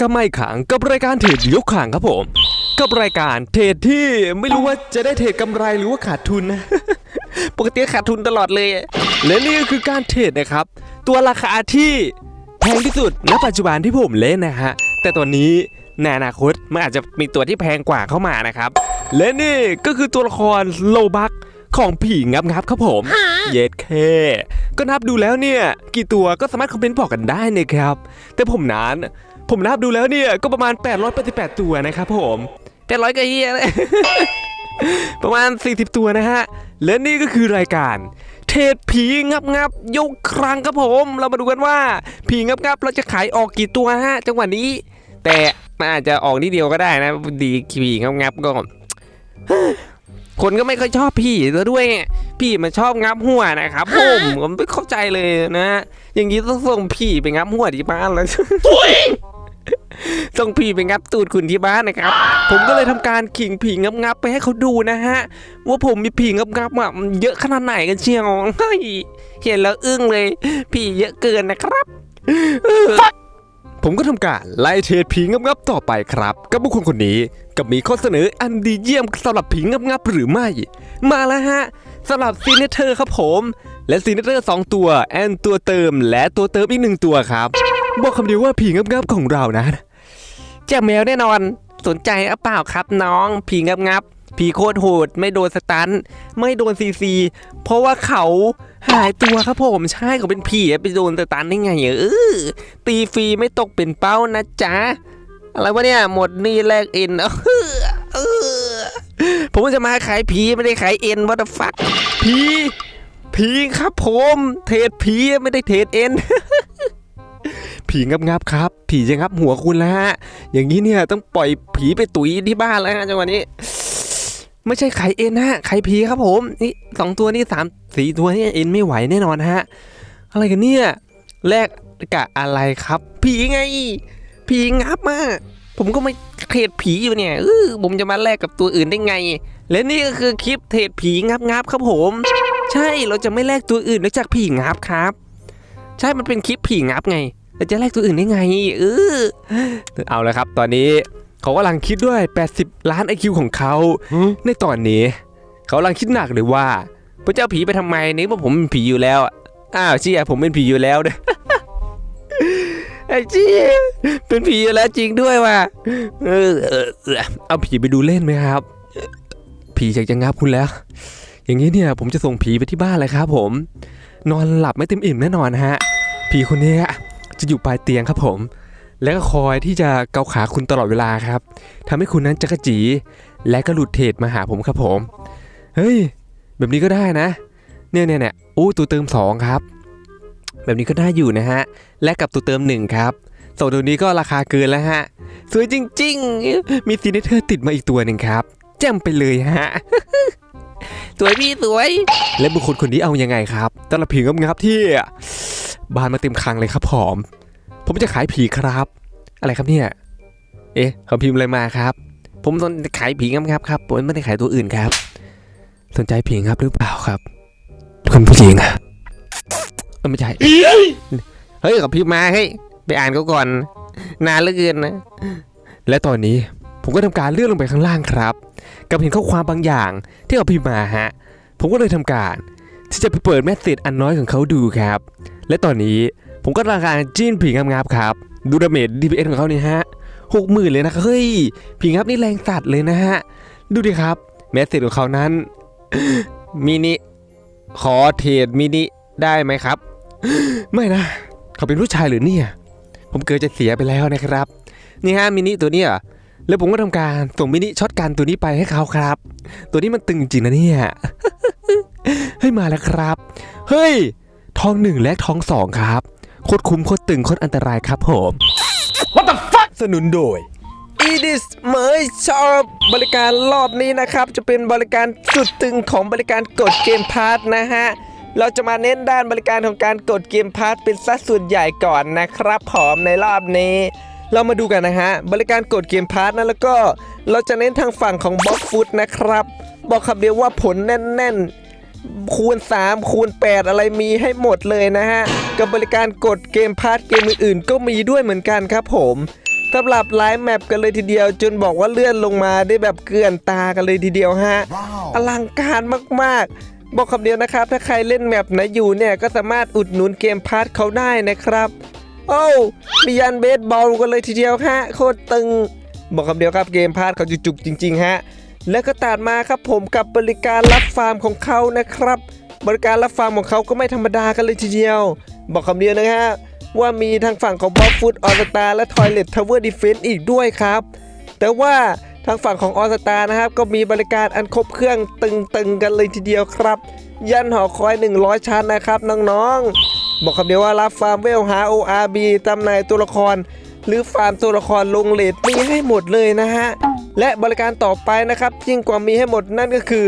ก็ไม่ขังกับรายการเทรดยกขังครับผม กับรายการเทรดที่ไม่รู้ว่าจะได้เทรดกำไรหรือว่าขาดทุนนะปกติขาดทุนตลอดเลย และนี่ก็คือการเทรดนะครับ ตัวราคาที่แพงที่สุดณปัจจุบันที่ผมเล่นนะฮะแต่ตอนนี้ในอนาคตมันอาจจะมีตัวที่แพงกว่าเข้ามานะครับ และนี่ก็คือตัวละครโลบักของผีงับงับครับผม เย็ดเคก็นับดูแล้วเนี่ย กี่ตัวก็สามารถคอมเมนต์บอกกันได้นะครับ แต่ผมนั้น ผมนับดูแล้วเนี่ยก็ประมาณ 888 ตัวนะครับผม800ก็เฮียเลยประมาณ 40 ตัวนะฮะ และนี่ก็คือรายการ เทรดผีงับงับยกครั้งครับผม เรามาดูกันว่า ผีงับงับเราจะขายออกกี่ตัวฮะ จังหวะนี้ แต่มันอาจจะออกนิดเดียวก็ได้นะ ดีผีงับงับก็คนก็ไม่ค่อยชอบพี่ซะด้วย พี่มันชอบงับหัวนะครับผมผมไม่เข้าใจเลยนะ อย่างนี้ต้องส่งพี่ไปงับหัวที่บ้านแล้ว ส่งพี่ไปงับตูดคุณที่บ้านนะครับ ผมก็เลยทำการขิงผีงับงับไปให้เขาดูนะฮะ ว่าผมมีผีงับงับอะมันเยอะขนาดไหนกันเชียวเฮ้ยเห็นแล้วอึ้งเลย ผีเยอะเกินนะครับผมก็ทำการไล่เทรดผีงับงับต่อไปครับ กับบุคคลคนนี้กับมีข้อเสนออันดีเยี่ยมสำหรับผีงับงับหรือไม่ มาแล้วฮะสำหรับซีเนเตอร์ครับผม และซีเนเตอร์สองตัวแอนตัวเติม และตัวเติมอีกหนึ่งตัวครับ บอกคำเดียวว่าผีงับงับของเรานะ แจ้แมวแน่นอน สนใจหรือเปล่าครับน้อง ผีงับงับผีโคตรโหด ไม่โดนสตันไม่โดนซีซี เพราะว่าเขาหายตัวครับผมใช่เขาเป็นผีไปโดนสตันได้ไงเออตีฟรีไม่ตกเป็นเป้านะจ๊ะ อะไรวะเนี่ย หมดนี่แลกเอ็นเออเออผมจะมาขายผีไม่ได้ขายเอ็นวัตฟักผีผีครับผม เทรดผีไม่ได้เทรดเอ็น ผีงับงับครับ ผีจะงับหัวคุณแล้วฮะ อย่างนี้เนี่ยต้องปล่อยผีไปตุ๋ยที่บ้านแล้วฮะจังหวะนี้ ไม่ใช่ไข่เอ็นฮะ ไข่ผีครับผม นี่สองตัวนี่สามสี่ตัวนี่เอ็นไม่ไหวแน่นอนฮะ อะไรกันเนี่ย แลกกะอะไรครับ ผีไง ผีงับมาผมก็ไม่เทรดผีอยู่เนี่ยเออผมจะมาแลกกับตัวอื่นได้ไง และนี่ก็คือคลิปเทรดผีงับงับครับผม ใช่เราจะไม่แลกตัวอื่นนอกจากผีงับครับ ใช่มันเป็นคลิปผีงับไง เราจะแลกตัวอื่นได้ไงเออเอาละครับ ตอนนี้เขากำลังคิดด้วย 80 ล้าน IQ ของเขา ในตอนนี้ เขากำลังคิดหนักเลยว่าพระเจ้าผีไปทำไมนี่ว่าผมเป็นผีอยู่แล้วอะอ้าวเชี่ยผมเป็นผีอยู่แล้วเด้อไอ้เชี่ยเป็นผีอยู่แล้วจริงด้วยว่ะเออเออเออเอาผีไปดูเล่นไหมครับ ผีอยากจะงับคุณแล้ว อย่างนี้เนี่ยผมจะส่งผีไปที่บ้านเลยครับผม นอนหลับไม่เต็มอิ่มแน่นอนฮะ ผีคนนี้ จะอยู่ปลายเตียงครับผม และก็คอยที่จะเกาขาคุณตลอดเวลาครับทำให้คุณนั้นจักระจี และก็หลุดเทรดมาหาผมครับผม เฮ้ย แบบนี้ก็ได้นะ เนี่ยเนี่ยเนี่ยอู้ตัวเติม 2 ครับ แบบนี้ก็ได้อยู่นะฮะ และกับตัวเติม 1 ครับสองตัวนี้ก็ราคาเกินแล้วฮะ สวยจริง ๆ มีซีเนเตอร์ติดมาอีกตัวหนึ่งครับแจ่มไปเลยฮะสวยพี่สวย และบุคคลคนนี้เอาอยังไงครับตลบผีงับๆที่ บานมาเต็มคังเลยครับผอม ผมจะขายผีครับ อะไรครับเนี่ย เอ๊ะเขาพิมพ์อะไรมาครับ ผมสนขายผีงับๆครับผมไม่ได้ขายตัวอื่นครับ สนใจผีงับหรือเปล่าครับคุณผู้หญิงอะไม่ใช่เฮ้ยเขาพิมพ์มาเฮ้ยไปอ่านเขาก่อน นานเหลือเกินนะ และตอนนี้ผมก็ทำการเลื่อนลงไปข้างล่างครับ กับเห็นข้อความบางอย่างที่เขาพิมพ์มาฮะ ผมก็เลยทำการ ที่จะไปเปิดแมสเซจอันน้อยของเขาดูครับ และตอนนี้ผมก็ราคาจิ้นผีงับๆครับ ดูดาเมจ DPS ของเขาเนี่ยฮะหกหมื่นเลยนะเฮ้ยผีงับนี่แรงสัตว์เลยนะฮะ ดูดิครับแมสเซจของเขานั้นมินิขอเทรดมินิได้ไหมครับ ไม่นะ เขาเป็นผู้ชายหรือเนี่ย ผมเกิดจะเสียไปแล้วนะครับ นี่ฮะมินิตัวเนี้ยแล้วผมก็ทำการส่งมินิช็อตกันตัวนี้ไปให้เขาครับ ตัวนี้มันตึงจริงนะเนี่ย เฮ้ยมาแล้วครับ เฮ้ย ทองหนึ่งและทองสองครับโคตรคุ้มโคตรตึงโคตรอันตรายครับผม What the fuck สนุนโดย อีดิสเหมยชอบบริการรอบนี้นะครับ จะเป็นบริการสุดตึงของบริการกดเกมพาร์ทนะฮะ เราจะมาเน้นด้านบริการของการกดเกมพาร์ทเป็นสัดส่วนใหญ่ก่อนนะครับผอมในรอบนี้ เรามาดูกันนะฮะ บริการกดเกมพาร์ทนะแล้วก็ เราจะเน้นทางฝั่งของบล็อกฟุตนะครับ บอกคำเดียวว่าผลแน่น คูณ 3 คูณ 8 อะไรมีให้หมดเลยนะฮะ กับบริการกดเกมพาร์ทเกมอื่นๆ ก็มีด้วยเหมือนกันครับผมสำหรับไลฟ์แมปกันเลยทีเดียว จนบอกว่าเลื่อนลงมาได้แบบเกลื่อนตากันเลยทีเดียวฮะอลังการมากๆ บอกคำเดียวนะครับ ถ้าใครเล่นแมปไหนอยู่เนี่ย ก็สามารถอุดหนุนเกมพาร์ทเขาได้นะครับ โอ้วมียันเบสบอลกันเลยทีเดียวฮะโคตรตึง บอกคำเดียวครับเกมพาร์ทเขาจุกๆจริง ๆ ฮะ แล้วก็ตัดมาครับผมกับบริการรับฟาร์มของเขานะครับ บริการรับฟาร์มของเขาก็ไม่ธรรมดากันเลยทีเดียว บอกคำเดียวนะฮะว่ามีทางฝั่งของบอ f ฟูดออสตาและทอยเล t ทาวเวอร์ดิเฟนซ์อีกด้วยครับ แต่ว่าทางฝั่งของออสตานะครับ ก็มีบริการอันครบเครื่องตึงๆกันเลยทีเดียวครับ ยันหอคอย 100 ชั้นนะครับน้องๆบอกคำเดียวว่ารับฟาร์มเวลหา ORB ตำน่งตัวละคร หรือฟาร์มตัวละครลงเลทมีให้หมดเลยนะฮะ และบริการต่อไปนะครับยิ่งกว่ามีให้หมดนั่นก็คือ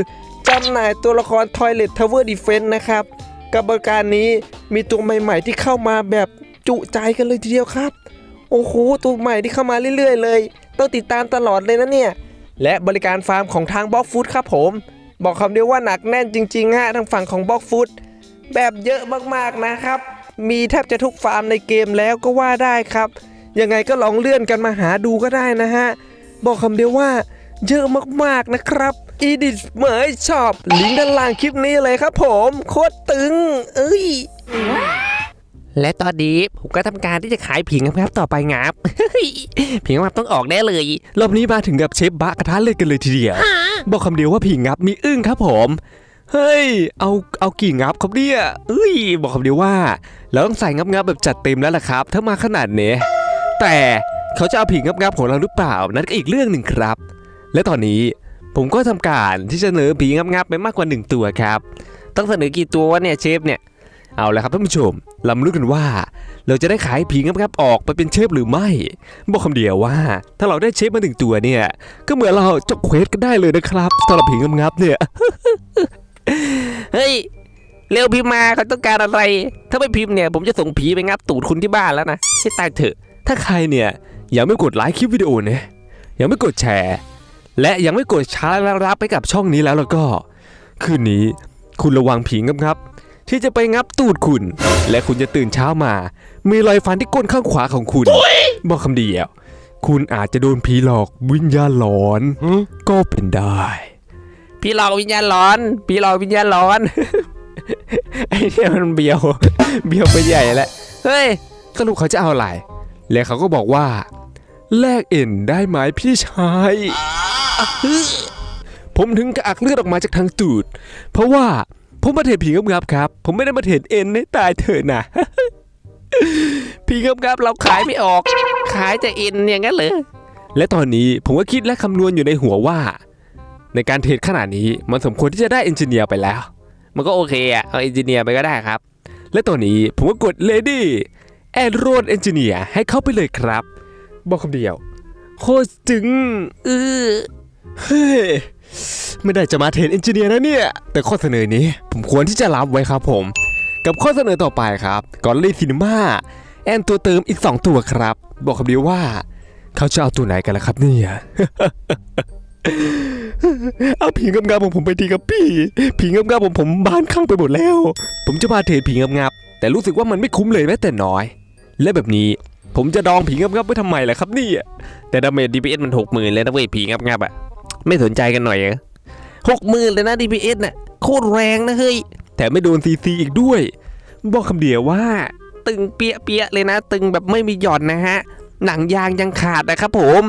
จำหน่ายตัวละคร Toilet Tower Defense นะครับ กับบริการนี้มีตัวใหม่ๆที่เข้ามาแบบจุใจกันเลยทีเดียวครับ โอ้โหตัวใหม่ที่เข้ามาเรื่อยๆ เลย ต้องติดตามตลอดเลยนะเนี่ย และบริการฟาร์มของทางบล็อกฟู้ดครับผม บอกคำเดียวว่าหนักแน่นจริงๆฮะทางฝั่งของบล็อกฟู้ดแบบเยอะมากๆนะครับ มีแทบจะทุกฟาร์มในเกมแล้วก็ว่าได้ครับ ยังไงก็ลองเลื่อนกันมาหาดูก็ได้นะฮะ บอกคำเดียวว่าเยอะมากๆนะครับอีดิทเหมยชอบลิงก์ด้านล่างคลิปนี้เลยครับผม โคตรตึง เอ้ย และตอนนี้ผมก็ทำการที่จะขายผิงครับต่อไปงับ ผิงงับต้องออกแน่เลย รอบนี้มาถึงกับเชฟบะกระทะเลยกันเลยทีเดียว บอกคำเดียวว่าผิงงับมีอึ้งครับผม เฮ้ย เอาเอากี่งับครับเนี่ยเอ้ย บอกคำเดียวว่าเราต้องใส่งับงับแบบจัดเต็มแล้วล่ะครับ ถ้ามาขนาดนี้แต่ เขาจะเอาผิงงับงับๆของเราหรือเปล่า นั่นก็อีกเรื่องหนึ่งครับ และตอนนี้ผมก็ทำการที่จะเสนอผีงับงับๆไปมากกว่าหนึ่งตัวครับ ต้องเสนอกี่ตัววะเนี่ยเชฟเนี่ย เอาละครับท่านผู้ชมเรามารู้กันว่า เราจะได้ขายผีงับงับๆออกไปเป็นเชฟหรือไม่ บอกคำเดียวว่า ถ้าเราได้เชฟมาหนึ่งตัวเนี่ย ก็เหมือนเราจบเควสกันได้เลยนะครับสำหรับผีงับงับๆเนี่ย เฮ้ยเร็วพิมมาเขาต้องการอะไร ถ้าไม่พิมพ์เนี่ยผมจะส่งผีไปงับตูดคุณที่บ้านแล้วนะให้ตายเถอะ ถ้าใครเนี่ย ยังไม่กดไลค์คลิปวิดีโอนี่ยยังไม่กดแชร์ และยังไม่กดชาร์จและรับไปกับช่องนี้แล้วแล้วก็ คืนนี้คุณระวังผีงับงับๆที่จะไปงับตูดคุณ และคุณจะตื่นเช้ามา มีรอยฟันที่ก้นข้างขวาของคุณ บอกคำเดียว คุณอาจจะโดนผีหลอกวิญญาณหลอน ก็เป็นได้พี่หลอกวิญญาณหลอนพี่หลอกวิญญาณหลอนไอ้เนี่ยมันเบียว เบียวไปใหญ่แล้ว เฮ้ย สรุปเขาจะเอาอะไร แล้วเขาก็บอกว่า แลกเอ็นได้ไหมพี่ชายผมถึงกระอักเลือดออกมาจากทางตูด เพราะว่าผมมาเทรดผีงับๆครับ ผมไม่ได้มาเทรดเอ็นให้ตายเถอะนะผีงับๆเราขายไม่ออก ขายแต่เอ็นอย่างนั้นเหรอและตอนนี้ผมก็คิดและคำนวณอยู่ในหัวว่า ในการเทรดขนาดนี้มันสมควรที่จะได้เอนจิเนียร์ไปแล้ว มันก็โอเคอะเอาเอนจิเนียร์ไปก็ได้ครับ และตอนนี้ผมก็กด Lady and Road Engineer ให้เข้าไปเลยครับ บอกคำเดียว โคตรจึงเออเฮ้ยไม่ได้จะมาเทรนเอนจิเนียร์นะเนี่ย แต่ข้อเสนอนี้ผมควรที่จะรับไว้ครับผม กับข้อเสนอต่อไปครับกอนลี่ซินมาแอนตัวเติมอีก 2 ตัวครับ บอกคำเดียวว่า เขาจะเอาตัวไหนกันล่ะครับเนี่ยเอาผีงามๆของผมไปทีครับพี่ ผีงามๆของผมบ้านข้างไปหมดแล้ว ผมจะมาเทรดผีงามๆแต่รู้สึกว่ามันไม่คุ้มเลยแม้แต่น้อย และแบบนี้ ผมจะดองผีงามๆไว้ทำไมล่ะครับนี่แต่ดาเมจ DPS มันหกหมื่นเลยนะเว้ยผีงามๆอะไม่สนใจกันหน่อยเหรอหกหมื่นเลยนะ DPS น่ะโคตรแรงนะเฮ้ยแต่ไม่โดน CC อีกด้วย บอกคำเดียวว่า ตึงเปียเปียเลยนะ ตึงแบบไม่มีหย่อนนะฮะ หนังยางยังขาดนะครับผม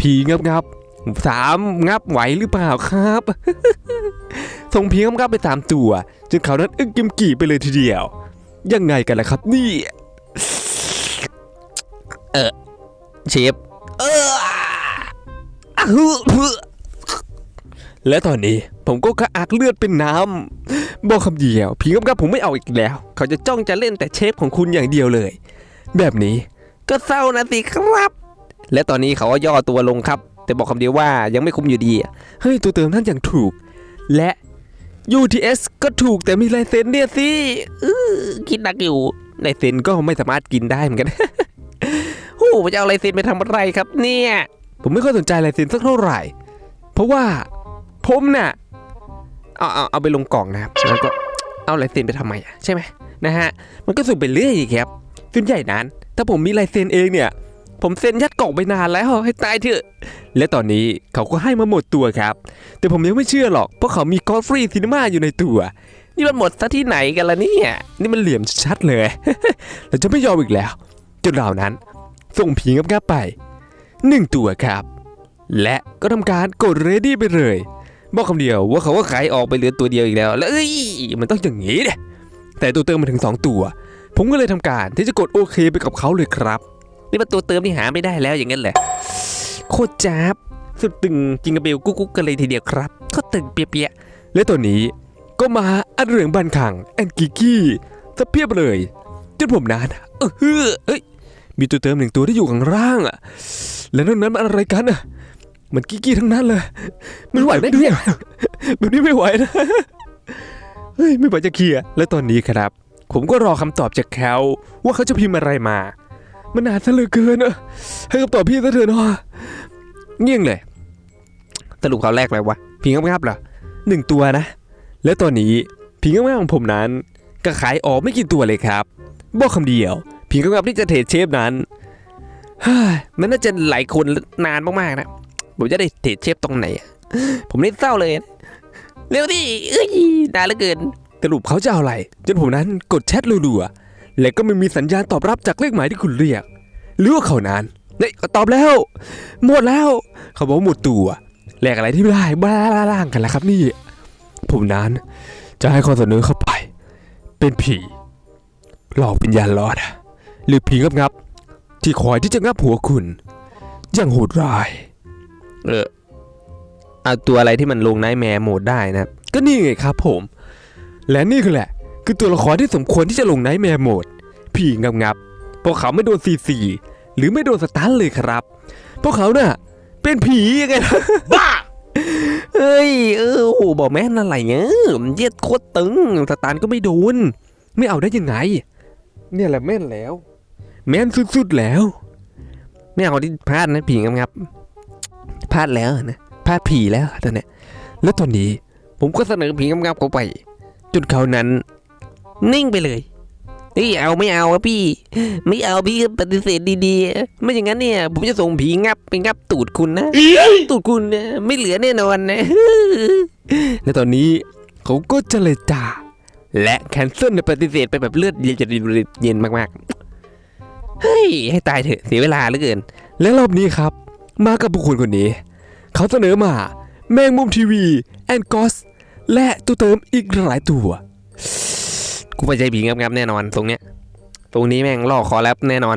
ผีงับงับสามงับไหวหรือเปล่าครับส่งผีงับงับไปสามตัวจนเขานั้นอึ้งกิมกี่ไปเลยทีเดียว ยังไงกันล่ะครับนี่ เออเชฟเออฮึฮึและตอนนี้ผมก็กระอักเลือดเป็นน้ำบอกคำเดียวผีงับงับผมไม่เอาอีกแล้ว เขาจะจ้องจะเล่นแต่เชฟของคุณอย่างเดียวเลย แบบนี้ก็เศร้านะสิครับ และตอนนี้เขาก็ย่อตัวลงครับ แต่บอกคำเดียวว่ายังไม่คุ้มอยู่ดีเฮ้ยตัวเติมนั่นอย่างถูก และ UTS ก็ถูกแต่มีลายเซ็นเนี่ยสิคิดหนักอยู่ลายเซ็นก็ไม่สามารถกินได้เหมือนกัน โอ้ผมจะเอาลายเซ็นไปทำอะไรครับเนี่ย ผมไม่ค่อยสนใจลายเซ็นสักเท่าไหร่ เพราะว่าผมน่ะเอาเอาเอาไปลงกล่องนะครับแล้วก็เอาลายเซ็นไปทำไมอะใช่ไหมนะฮะมันก็สุ่มไปเรื่อยอีกครับส่วนใหญ่นั้น ถ้าผมมีลายเซ็นเองเนี่ย ผมเซ็นยัดกล่องไปนานแล้วให้ตายเถอะ และตอนนี้เขาก็ให้มาหมดตัวครับ แต่ผมยังไม่เชื่อหรอกเพราะเขามีกอฟฟรีซินีมาอยู่ในตัวนี่มันหมดซะที่ไหนกันล่ะเนี่ย นี่มันเหลี่ยมชัดเลย เราจะไม่ยอมอีกแล้ว จนเรานั้น ส่งผีงับงับไปหนึ่งตัวครับ และก็ทำการกดเรดี้ไปเลย บอกคำเดียวว่าเขาก็ขายออกไปเหลือตัวเดียวอีกแล้ว แล้วเอ้ยมันต้องอย่างนี้เนี่ยแต่ตัวเติมมาถึง 2 ตัว ผมก็เลยทำการที่จะกดโอเคไปกับเขาเลยครับ นี่มันตัวเติมที่หาไม่ได้แล้วอย่างนั้นแหละโคตรจับสุดตึงจิงกระเบลกุ๊กกุ๊กกันเลยทีเดียวครับก็ตึงเปียๆและตัวนี้ก็มาอันเหลืองบันขังแอนกิกี้สะเพียบเลยจนผมนั้นเออเฮ้ย มีตัวเติมหนึ่งตัวที่อยู่ข้างล่างอะแล้วนั่นนั้นมันอะไรกันอะมันกิกี้ทั้งนั้นเลย มันไหวไหมเนี่ยแบบนี้ไม่ไหวนะ เฮ้ยไม่ไหวจะเคลียร์ และตอนนี้ครับ ผมก็รอคำตอบจากเขาว่าเขาจะพิมพ์อะไรมา มันนานซะเหลือเกินอะให้คำตอบพี่ซะเถอะเนาะเงี่ยงเลยสรุปเขาแรกอะไรวะพิงงับๆเหรอหนึ่งตัวนะ และตอนนี้พิงงับๆของผมนั้นก็ขายออกไม่กี่ตัวเลยครับ บอกคำเดียว พิงงับที่จะเทรดเชฟนั้นมันน่าจะหลายคนนานมากๆนะ ผมจะได้เทรดเชฟตรงไหน ผมนี่เศร้าเลย เร็วดิเอ้ยนานเหลือเกินสรุปเขาจะเอาอะไร จนผมนั้นกดแชทรัวๆและก็ไม่มีสัญญาณตอบรับจากเลขหมายที่คุณเรียก หรือว่าเขานั้นเนี่ยตอบแล้ว หมดแล้ว เขาบอกหมดตัวแลกอะไรที่ไม่ได้บ้าล่างกันแล้วครับนี่ ผมนั้นจะให้ข้อเสนอเข้าไป เป็นผีหลอกวิญญาณรอด หรือผีงับงับๆที่คอยที่จะงับหัวคุณ อย่างโหดร้าย เออเอาตัวอะไรที่มันลงไนท์แมร์โหมดได้นะครับ ก็นี่ไงครับผม และนี่คือแหละ คือตัวละครที่สมควรที่จะลงไนท์แมร์โหมด ผีงับงับๆเพราะเขาไม่โดนซีซีหรือไม่โดนสตันเลยครับ เพราะเขาน่ะ เป็นผียังไงล่ะบ้าเอ้ยเออโอ้โหบอกแม่นอะไรเงี้ยเย็ดโคตรตึงสตันก็ไม่โดน ไม่เอาได้ยังไง เนี่ยแหละแม่นแล้ว แม่นสุดๆแล้ว ไม่เอาที่พลาดนะผีงับงับๆพลาดแล้วนะพลาดผีแล้วตอนเนี้ยแล้วตอนนี้ผมก็เสนอผีงับงับๆเขาไปจนเขานั้น นิ่งไปเลยเฮ้ยเอาไม่เอาอะพี่ ไม่เอาพี่ปฏิเสธดีๆ ไม่อย่างนั้นเนี่ย ผมจะส่งผีงับไปงับตูดคุณนะตูดคุณไม่เหลือแน่นอนนะและตอนนี้เขาก็จะเลยจ่าและแคนเซิลในปฏิเสธไปแบบเลือดเย็นเย็นมากๆ เฮ้ย ให้ตายเถอะเสียเวลาเหลือเกิน และรอบนี้ครับ มากับบุคคลคนนี้ เขาเสนอมา แมงมุมทีวี แอนกอส และตัวเติมอีกหลายตัว กูไปใจผีงับๆแน่นอนตรงเนี้ย ตรงนี้แม่งล่อคอแรปแน่นอน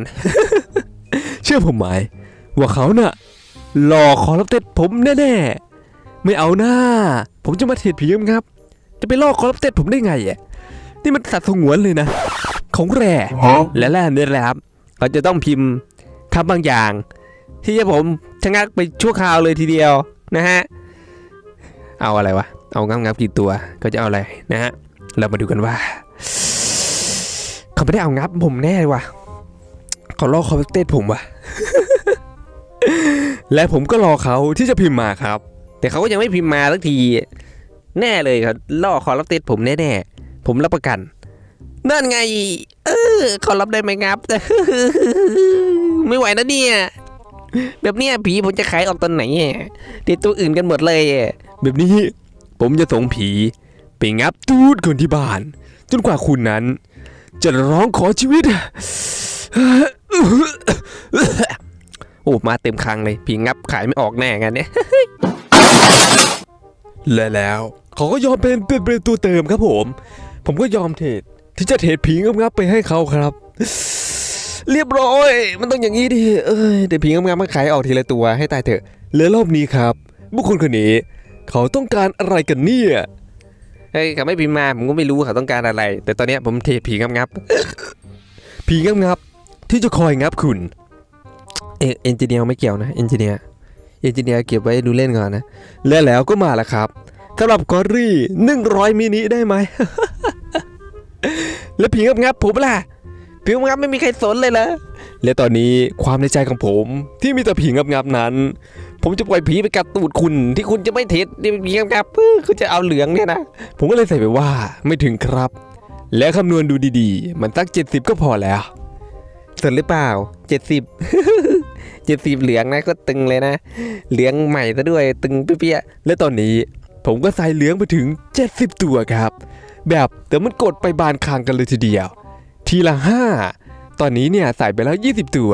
เชื่อผมไหมว่าเขาน่ะหลอกคอรับเต็ดผมแน่ๆไม่เอาหน้า ผมจะมาเทรดผีงับๆจะไปล่อคอรับเต็ดผมได้ไงอะนี่มันสัตว์สงวนเลยนะ ของแร่และแร่เนี่ยแหละครับ เราจะต้องพิมพ์คำบางอย่าง ที่จะผมชะงักไปชั่วคราวเลยทีเดียวนะฮะ เอาอะไรวะ เอางับงับกี่ตัวก็จะเอาอะไรนะฮะ เรามาดูกันว่า เขาไม่ได้เอางับผมแน่เลยว่ะเขาลอกคอมเตผมว่ะ และผมก็รอเขาที่จะพิมพ์มาครับ แต่เขาก็ยังไม่พิมพ์มาสักที แน่เลยครับล่อคอรับเตดผมแน่ๆผมรับประกัน นั่นไง เออขารับได้ไหมครับ ไม่ไหวนะเนี่ย แบบเนี้ยผีผมจะขายออกตอนไหนอะติดตัวอื่นกันหมดเลย แบบนี้ ผมจะส่งผีไปงับตูดคนที่บ้าน จนกว่าคุณนั้น จะร้องขอชีวิต โอ้มาเต็มคังเลย ผีงับขายไม่ออกแน่งันเนี่ยและแล้วเขาก็ยอมเป็นเป็นเป็นตัวเติมครับผม ผมก็ยอมเทรด ที่จะเทรดผีงับๆไปให้เขาครับ เรียบร้อย มันต้องอย่างนี้ดิเอ้ยแต่ผีงับๆมันขายออกทีละตัวให้ตายเถอะเหลือรอบนี้ครับ บุคคลคนนี้ เขาต้องการอะไรกันเนี่ยเฮ้ยเขาไม่พิมพ์มาผมก็ไม่รู้ว่าเขาต้องการอะไร แต่ตอนเนี้ยผมเทผีงับงับผีงับงับที่จะคอยงับคุณเอเอนจิเนียร์ไม่เกี่ยวนะเอนจิเนียร์เอนจิเนียร์เก็บไว้ดูเล่นก่อนนะและแล้วก็มาแล้วครับสำหรับกอรี่100มินิได้ไหม แล้วผีงับงับผมล่ะผีงับงับไม่มีใครสนเลยเหรอและตอนนี้ความในใจของผมที่มีแต่ผีงับๆนั้น ผมจะปล่อยผีไปกัดตูดคุณ ที่คุณจะไม่เท็ดนี่ผีงับๆเพื่อคุณจะเอาเหลืองเนี่ยนะผมก็เลยใส่ไปว่าไม่ถึงครับ และคำนวณดูดีๆ มันสัก 70 ก็พอแล้วสนหรือเปล่า 70 70 เหลืองนะก็ตึงเลยนะ เหลืองใหม่ซะด้วยตึงเปี้ยๆและตอนนี้ผมก็ใส่เหลืองไปถึง 70 ตัวครับ แบบแต่มันกดไปบานคางกันเลยทีเดียว ทีละ 5 ตอนนี้เนี่ยใส่ไปแล้ว 20 ตัว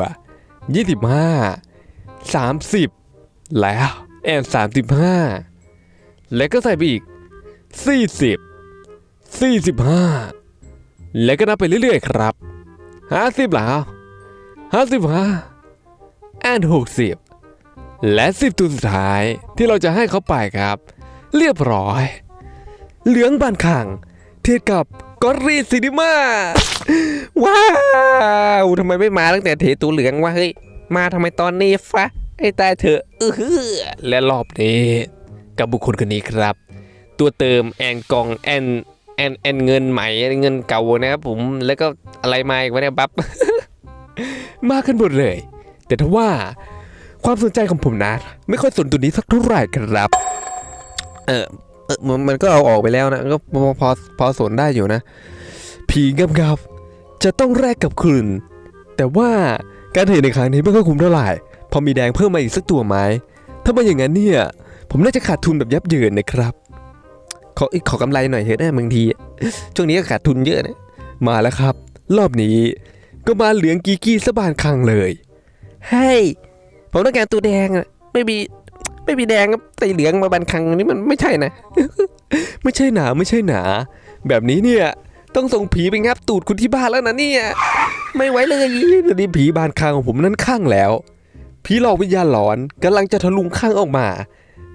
25 30 แล้วแอน35 แล้วก็ใส่ไปอีก 40 45 แล้วก็นับไปเรื่อยๆครับ 50แล้ว55แอน60 และ 10 ตัวสุดท้ายที่เราจะให้เขาไปครับ เรียบร้อย เหลืองบานข้าง เทียบกับกอรีซินิมาว้าวทำไมไม่มาตั้งแต่เทตัวเหลืองวะเฮ้ยมาทำไมตอนนี้ฟะไอ้ตายเถอะเออและรอบนี้กับบุคคลคนนี้ครับ ตัวเติมแอนกองแอนแอนแอนเงินใหม่เงินเก่านะครับผมแล้วก็อะไรมาอีกวะเนี่ยบัฟมากันหมดเลย แต่ถ้าว่าความสนใจของผมนะ ไม่ค่อยสนตัวนี้สักเท่าไหร่ครับ เออ เออมันมันก็เอาออกไปแล้วนะก็พอพอพอสนได้อยู่นะ ผีงับงับจะต้องแลกกับคืนแต่ว่าการเห็นในครั้งนี้ไม่ค่อยคุ้มเท่าไหร่พอมีแดงเพิ่มมาอีกสักตัวไหมถ้าไม่อย่างนั้นเนี่ย ผมน่าจะขาดทุนแบบยับเยินนะครับ ขอขอกำไรหน่อยเถอะนะบางที ช่วงนี้ก็ขาดทุนเยอะนะ มาแล้วครับ รอบนี้ก็มาเหลืองกีกี้สะบานคังเลย เฮ้ย ผมต้องการตัวแดงอะไม่มี ไม่มีแดงก็ใส่เหลืองมาบานคังนี่มันไม่ใช่นะ ไม่ใช่หนาไม่ใช่หนา แบบนี้เนี่ย ต้องส่งผีไปงับตูดคุณที่บ้านแล้วนะเนี่ย ไม่ไหวเลยตอนนี้ผีบานคางของผมนั้นข้างแล้ว ผีหลอกวิญญาณหลอนกำลังจะทะลุข้างออกมา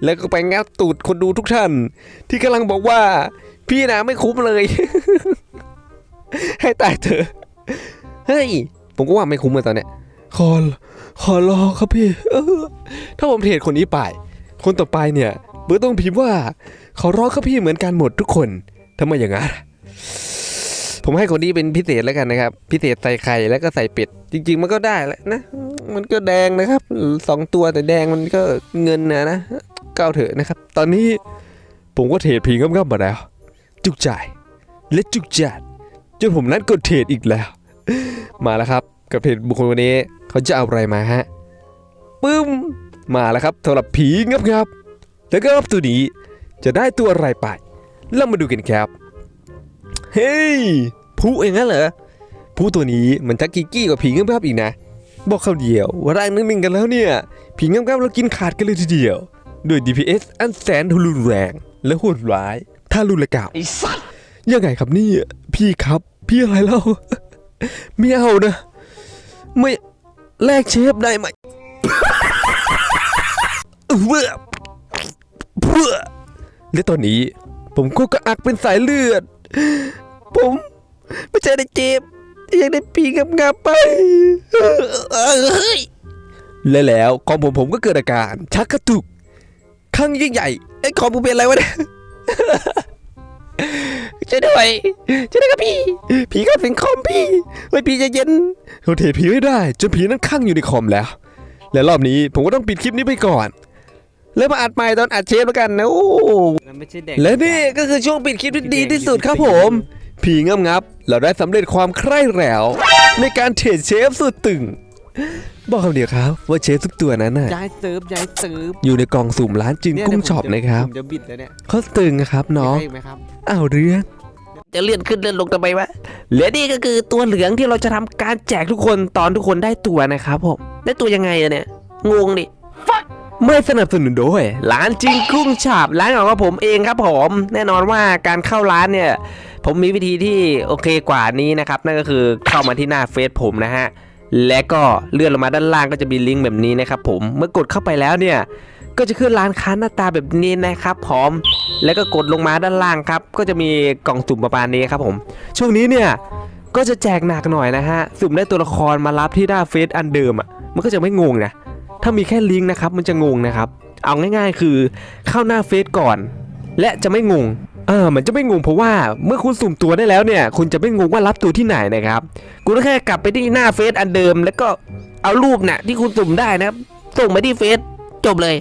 แล้วก็ไปงับตูดคนดูทุกท่าน ที่กำลังบอกว่า พี่นะไม่คุ้มเลย ให้ตายเถอะเฮ้ยผมก็ว่าไม่คุ้มเลยตอนเนี้ยขอ ขอรอครับพี่ถ้าผมเทรดคนนี้ไป คนต่อไปเนี่ยเบิร์ต้องพิมพ์ว่าขอร้องครับพี่เหมือนกันหมดทุกคนทำไมอย่างนั้นผมให้คนนี้เป็นพิเศษแล้วกันนะครับ พิเศษใส่ไข่แล้วก็ใส่เป็ดจริง ๆ มันก็ได้แหละนะ มันก็แดงนะครับสองตัวแต่แดงมันก็เงินนะนะก้าวเถอะนะครับ ตอนนี้ผมก็เทรดพิงงับๆมาแล้ว จุกจ่ายและจุกจัดจนผมนั้นกดเทรดอีกแล้ว มาแล้วครับ กับเพจบุคคลคนนี้ เขาจะเอาอะไรมาฮะปึ้มมาแล้วครับสำหรับผีงับๆแล้วก็รอบตัวนี้จะได้ตัวอะไรไปเรามาดูกันครับ เฮ้ยผู้เองงั้นเหรอผู้ตัวนี้มันทักกิกกี้กว่าผีงับๆอีกนะ บอกคำเดียวว่าร่างนึงๆกันแล้วเนี่ย ผีงับๆเรากินขาดกันเลยทีเดียวด้วย DPS อันแสนรุนแรง และโหดร้ายถ้ารุนละกาบไอ้สัตว์ยังไงครับนี่พี่ครับ พี่อะไรเล่าไม่เอานะ ไม่ แลกเชฟได้ไหมเพื่อเพื่อและตอนนี้ ผมก็กระอักเป็นสายเลือด ผมไม่ใช่ได้เจ็บยังได้ปีงับงับไปและแล้วของผมผมก็เกิดอาการ ชักกระตุกข้างยิ่งใหญ่ไอ้ของผมเป็นอะไรวะเนี่ย ช่วยด้วยช่วยด้วยครับพี่ ผีเข้าสิงคอมพี่ไว้พีจะเย็นเราเทผีไม่ได้ จนผีนั้นข้างอยู่ในคอมแล้ว และรอบนี้ผมก็ต้องปิดคลิปนี้ไปก่อน แล้วมาอัดใหม่ตอนอัดเชฟแล้วกันนะโอ้มันไม่ใช่แดงและนี่ก็คือช่วงปิดคลิปที่ดีที่สุดครับผม ผีงับงับ เราได้สำเร็จความใคร่แล้ว ในการเทรดเชฟสุดตึง บอกคำเดียวครับ ว่าเชฟทุกตัวนั้นน่ะย้ายเซิร์ฟย้ายเซิร์ฟอยู่ในกล่องสุ่มร้านจินเนี่ยกุ้งเดี๋ยวช็อปผมจนะครับผมจะบิดแล้วเนี่ยเขาตึงนะครับน้องได้ไหมครับอ้าวเรื่องจะเลื่อนขึ้นเลื่อนลงทำไมวะและนี่ก็คือตัวเหลืองที่เราจะทำการแจกทุกคนตอนทุกคนได้ตัวนะครับผมได้ตัวยังไงอะเนี่ยงงดิไม่สนับสนุนโดยร้านจิงกุ้งฉาบร้านของผมเองครับผม แน่นอนว่าการเข้าร้านเนี่ย ผมมีวิธีที่โอเคกว่านี้นะครับ นั่นก็คือเข้ามาที่หน้าเฟซผมนะฮะ และก็เลื่อนลงมาด้านล่างก็จะมีลิงก์แบบนี้นะครับผมเมื่อกดเข้าไปแล้วเนี่ยก็จะขึ้นร้านค้าหน้าตาแบบนี้นะครับผมแล้วก็กดลงมาด้านล่างครับ ก็จะมีกล่องสุ่มประมาณนี้ครับผม ช่วงนี้เนี่ยก็จะแจกหนักหน่อยนะฮะสุ่มได้ตัวละครมารับที่หน้าเฟซอันเดิมอะมันก็จะไม่งงนะถ้ามีแค่ลิงก์นะครับมันจะงงนะครับ เอาง่าย ๆ คือเข้าหน้าเฟซก่อน และจะไม่งง เออมันจะไม่งงเพราะว่าเมื่อคุณสุ่มตัวได้แล้วเนี่ย คุณจะไม่งงว่ารับตัวที่ไหนนะครับคุณก็แค่กลับไปที่หน้าเฟซอันเดิม แล้วก็เอารูปเนี่ยที่คุณสุ่มได้นะครับส่งไปที่เฟซจบเลย